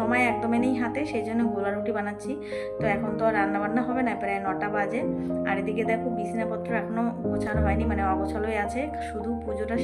সময় একদমই নেই হাতে, সেই জন্য গোলা রুটি বানাচ্ছি। তো এখন তো রান্না বান্না হবে না, প্রায় নটা বাজে। আর এদিকে দেখো বিছানাপত্র এখনও গোছানো হয়নি মানে অগোছালোই আছে। শুধু পুজোটা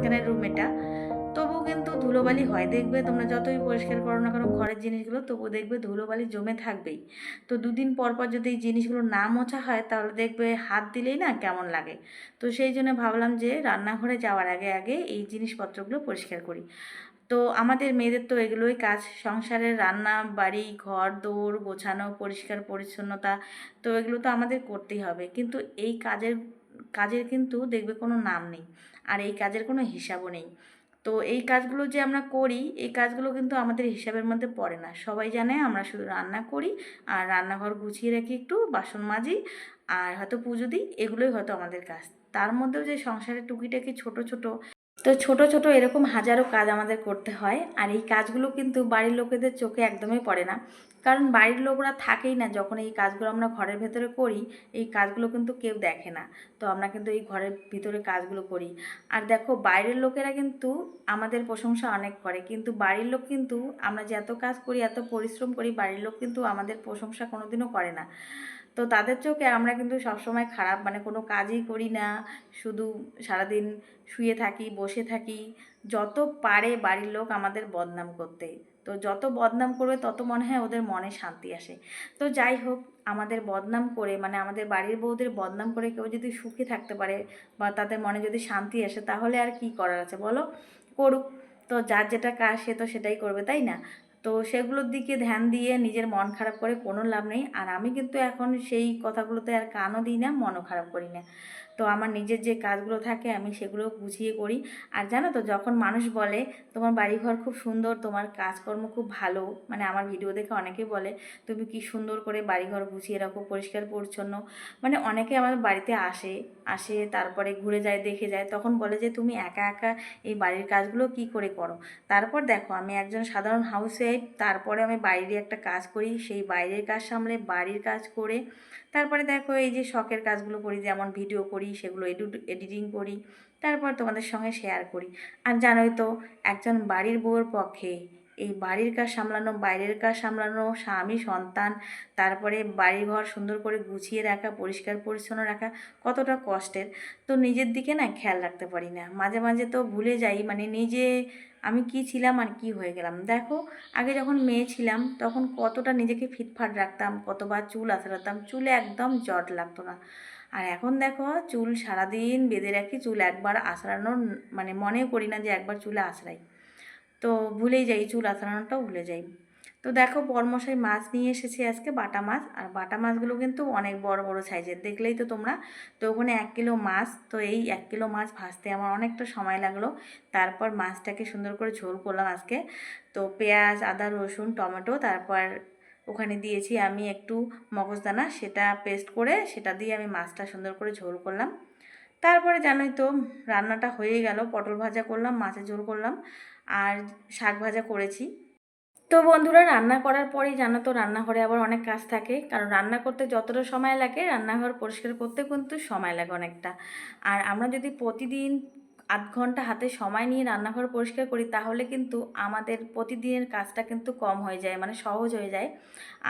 মাঝখানের রুম এটা। তবু কিন্তু ধুলোবালি হয়। দেখবে তোমরা যতই পরিষ্কার করো না কেন, ঘরের জিনিসগুলো তবু দেখবে ধুলোবালি জমে থাকবেই। তো দুদিন পর পর যদি এই জিনিসগুলো না মোছা হয়, তাহলে দেখবে হাত দিলেই না কেমন লাগে। তো সেই জন্য ভাবলাম যে রান্নাঘরে যাওয়ার আগে আগে এই জিনিসপত্রগুলো পরিষ্কার করি। তো আমাদের মেয়েদের তো এগুলোই কাজ। সংসারের রান্না, বাড়ি, ঘর, দৌড়, গোছানো, পরিষ্কার, পরিচ্ছন্নতা, তো এগুলো তো আমাদের করতেই হবে। কিন্তু এই কাজের কাজের কিন্তু দেখবে কোনো নাম নেই। আর এই কাজের কোনো হিসাবও নেই। তো এই কাজগুলো যে আমরা করি, এই কাজগুলো কিন্তু আমাদের হিসাবের মধ্যে পড়ে না। সবাই জানে আমরা শুধু রান্না করি আর রান্নাঘর গুছিয়ে রাখি একটু, বাসন মাজি আর হয়তো পুজো দিই, এগুলোই হয়তো আমাদের কাজ। তার মধ্যেও যে সংসারের টুকিটাকি ছোট ছোট তো ছোট ছোট এরকম হাজারো কাজ আমাদের করতে হয়। আর এই কাজগুলো কিন্তু বাড়ির লোকেদের চোখে একদমই পড়ে না। কারণ বাড়ির লোকরা থাকেই না। যখন এই কাজগুলো আমরা ঘরের ভেতরে করি, এই কাজগুলো কিন্তু কেউ দেখে না। তো আমরা কিন্তু এই ঘরের ভিতরে কাজগুলো করি। আর দেখো, বাইরের লোকেরা কিন্তু আমাদের প্রশংসা অনেক করে। কিন্তু বাড়ির লোক কিন্তু আমরা যে এত কাজ করি, এত পরিশ্রম করি, বাড়ির লোক কিন্তু আমাদের প্রশংসা কোনোদিনও করে না। তো তাদের চোখে আমরা কিন্তু সবসময় খারাপ মানে কোনো কাজই করি না। শুধু সারাদিন শুয়ে থাকি, বসে থাকি। যত পারে বাড়ির লোক আমাদের বদনাম করতে। তো যত বদনাম করবে, তত মনে হয় ওদের মনে শান্তি আসে। তো যাই হোক, আমাদের বদনাম করে মানে আমাদের বাড়ির বউদের বদনাম করে কেউ যদি সুখে থাকতে পারে বা তাদের মনে যদি শান্তি আসে, তাহলে আর কি করার আছে বলো? করুক। তো যার যেটা কাজ, সে তো সেটাই করবে, তাই না? তো সেগুলোর দিকে ধ্যান দিয়ে নিজের মন খারাপ করে কোনো লাভ নেই। আর আমি কিন্তু এখন সেই কথাগুলোতে আর কানও দিই না, মনও খারাপ করি না। তো আমার নিজের যে কাজগুলো থাকে আমি সেগুলো গুছিয়ে করি। আর জানো তো, যখন মানুষ বলে, তোমার বাড়িঘর খুব সুন্দর, তোমার কাজকর্ম খুব ভালো মানে আমার ভিডিও দেখে অনেকে বলে, তুমি কি সুন্দর করে বাড়িঘর গুছিয়ে রাখো, পরিষ্কার, পরিচ্ছন্ন মানে অনেকে আমার বাড়িতে আসে আসে, তারপরে ঘুরে যায়, দেখে যায়, তখন বলে যে, তুমি একা একা এই বাড়ির কাজগুলো কি করে করো? তারপর দেখো, আমি একজন সাধারণ হাউস ওয়াইফ তারপরে আমি বাইরে একটা কাজ করি, সেই বাইরের কাজ সামলে, বাড়ির কাজ করে, তারপরে দেখো, এই যে শখের কাজগুলো করি, যেমন ভিডিও করি সেগুলো এডিটিং করি, তারপর তোমাদের সঙ্গে শেয়ার করি। আর জানোই তো, একজন বাড়ির বউর পক্ষে এই বাড়ির কাজ সামলানো, বাইরের কাজ সামলানো, স্বামী, সন্তান, তারপরে বাড়ি ঘর সুন্দর করে গুছিয়ে রাখা, পরিষ্কার, পরিচ্ছন্ন রাখা কতটা কষ্টের? তো নিজের দিকে না খেয়াল রাখতে পারি না। মাঝে মাঝে তো ভুলে যাই মানে নিজে আমি কি ছিলাম আর কি হয়ে গেলাম। দেখো, আগে যখন মেয়ে ছিলাম, তখন কতটা নিজেকে ফিটফাট রাখতাম, কতবার চুল আঁচড়াতাম, চুলে একদম জট লাগতো না। আর এখন দেখো চুল সারাদিন বেঁধে রাখি, চুল একবার আঁচড়ানোর মানে মনেও করি না যে একবার চুলে আঁচড়াই তো ভুলেই যাই, চুল আঁচড়ানোটাও ভুলে যাই। তো দেখো বরমশাই মাছ নিয়ে এসেছে আজকে, বাটা মাছ। আর বাটা মাছগুলো কিন্তু অনেক বড় বড় সাইজের। দেখলেই তো তোমরা, তো ওখানে এক কিলো মাছ, তো এই এক কিলো মাছ ভাজতে আমার অনেকটা সময় লাগল। তারপর মাছটাকে সুন্দর করে ঝোল করলাম আজকে। তো পেঁয়াজ, আদা, রসুন, টমেটো, তারপর ওখানে দিয়েছি আমি একটু মগজদানা, সেটা পেস্ট করে সেটা দিয়ে আমি মাছটা সুন্দর করে ঝোল করলাম। তারপরে জানোই তো, রান্নাটা হয়ে গেল, পটল ভাজা করলাম, মাছের ঝোল করলাম, আর শাক ভাজা করেছি। তো বন্ধুরা, রান্না করার পরেই জানো তো, রান্নাঘরে আবার অনেক কাজ থাকে, কারণ রান্না করতে যতটা সময় লাগে, রান্নাঘর পরিষ্কার করতে কিন্তু সময় লাগে অনেকটা। আর আমরা যদি প্রতিদিন আধ ঘণ্টা হাতে সময় নিয়ে রান্নাঘর পরিষ্কার করি, তাহলে কিন্তু আমাদের প্রতিদিনের কাজটা কিন্তু কম হয়ে যায় মানে সহজ হয়ে যায়।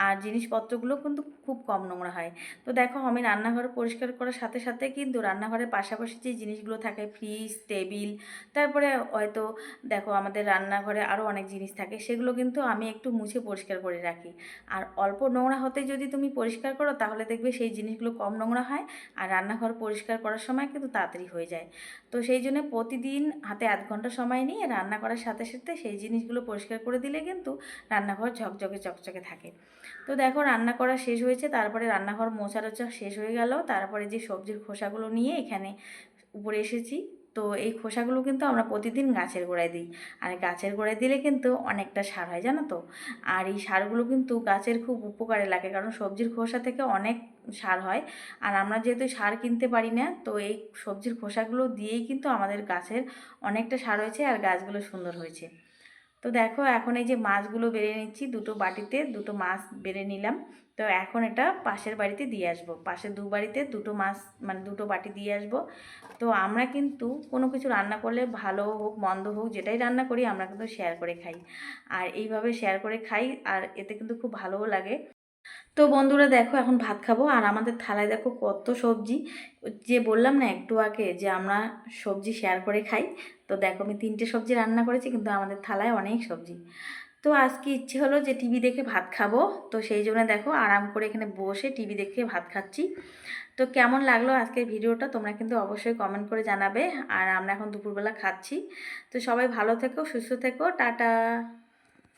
আর জিনিসপত্রগুলো কিন্তু খুব কম নোংরা হয়। তো দেখো, আমি রান্নাঘর পরিষ্কার করার সাথে সাথে কিন্তু রান্নাঘরের পাশাপাশি যে জিনিসগুলো থাকে ফ্রিজ টেবিল তারপরে হয়তো দেখো, আমাদের রান্নাঘরে আরও অনেক জিনিস থাকে, সেগুলো কিন্তু আমি একটু মুছে পরিষ্কার করে রাখি। আর অল্প নোংরা হতে যদি তুমি পরিষ্কার করো, তাহলে দেখবে সেই জিনিসগুলো কম নোংরা হয়, আর রান্নাঘর পরিষ্কার করার সময় কিন্তু তাড়াতাড়ি হয়ে যায়। তো সেই জন্য প্রতিদিন হাতে আধ ঘণ্টা সময় নিয়ে রান্না করার সাথে সাথে সেই জিনিসগুলো পরিষ্কার করে দিলে কিন্তু রান্নাঘর ঝকঝকে চকচকে থাকে। তো দেখো রান্না করা শেষ হয়েছে, তারপরে রান্নাঘর মোছা টোচা শেষ হয়ে গেল, তারপরে যে সবজির খোসাগুলো নিয়ে এখানে উপরে এসেছি। তো এই খোসাগুলো কিন্তু আমরা প্রতিদিন গাছের গোড়ায় দিই। আর গাছের গোড়ায় দিলে কিন্তু অনেকটা সার হয়, জানো তো? আর এই সারগুলো কিন্তু গাছের খুব উপকারে লাগে, কারণ সবজির খোসা থেকে অনেক সার হয়। আর আমরা যেহেতু সার কিনতে পারি না, তো এই সবজির খোসাগুলো দিয়েই কিন্তু আমাদের গাছের অনেকটা সার হয়েছে আর গাছগুলো সুন্দর হয়েছে। তো দেখো, এখন এই যে মাছগুলো বেড়ে নিচ্ছি, দুটো বাটিতে দুটো মাছ বেড়ে নিলাম। তো এখন এটা পাশের বাড়িতে দিয়ে আসব। পাশের দু বাড়িতে দুটো মাছ মানে দুটো বাটি দিয়ে আসব। তো আমরা কিন্তু কোনো কিছু রান্না করলে ভালো হোক, মন্দ হোক, যেটাই রান্না করি আমরা কিন্তু শেয়ার করে খাই। আর এইভাবে শেয়ার করে খাই, আর এতে কিন্তু খুব ভালোও লাগে। তো বন্ধুরা দেখো, এখন ভাত খাব। আর আমাদের থালায় দেখো কত সবজি। যে বললাম না একটু আগে যে আমরা সবজি শেয়ার করে খাই। তো দেখো আমি তিনটে সবজি রান্না করেছি, কিন্তু আমাদের থালায় অনেক সবজি। তো আজকে ইচ্ছে হলো যে টিভি দেখে ভাত খাব। তো সেই জন্য দেখো আরাম করে এখানে বসে টিভি দেখে ভাত খাচ্ছি। তো কেমন লাগল আজকের ভিডিওটা তোমরা কিন্তু অবশ্যই কমেন্ট করে জানাবে। আর আমরা এখন দুপুরবেলা খাচ্ছি। তো সবাই ভালো থেকো, সুস্থ থেকো, টাটা।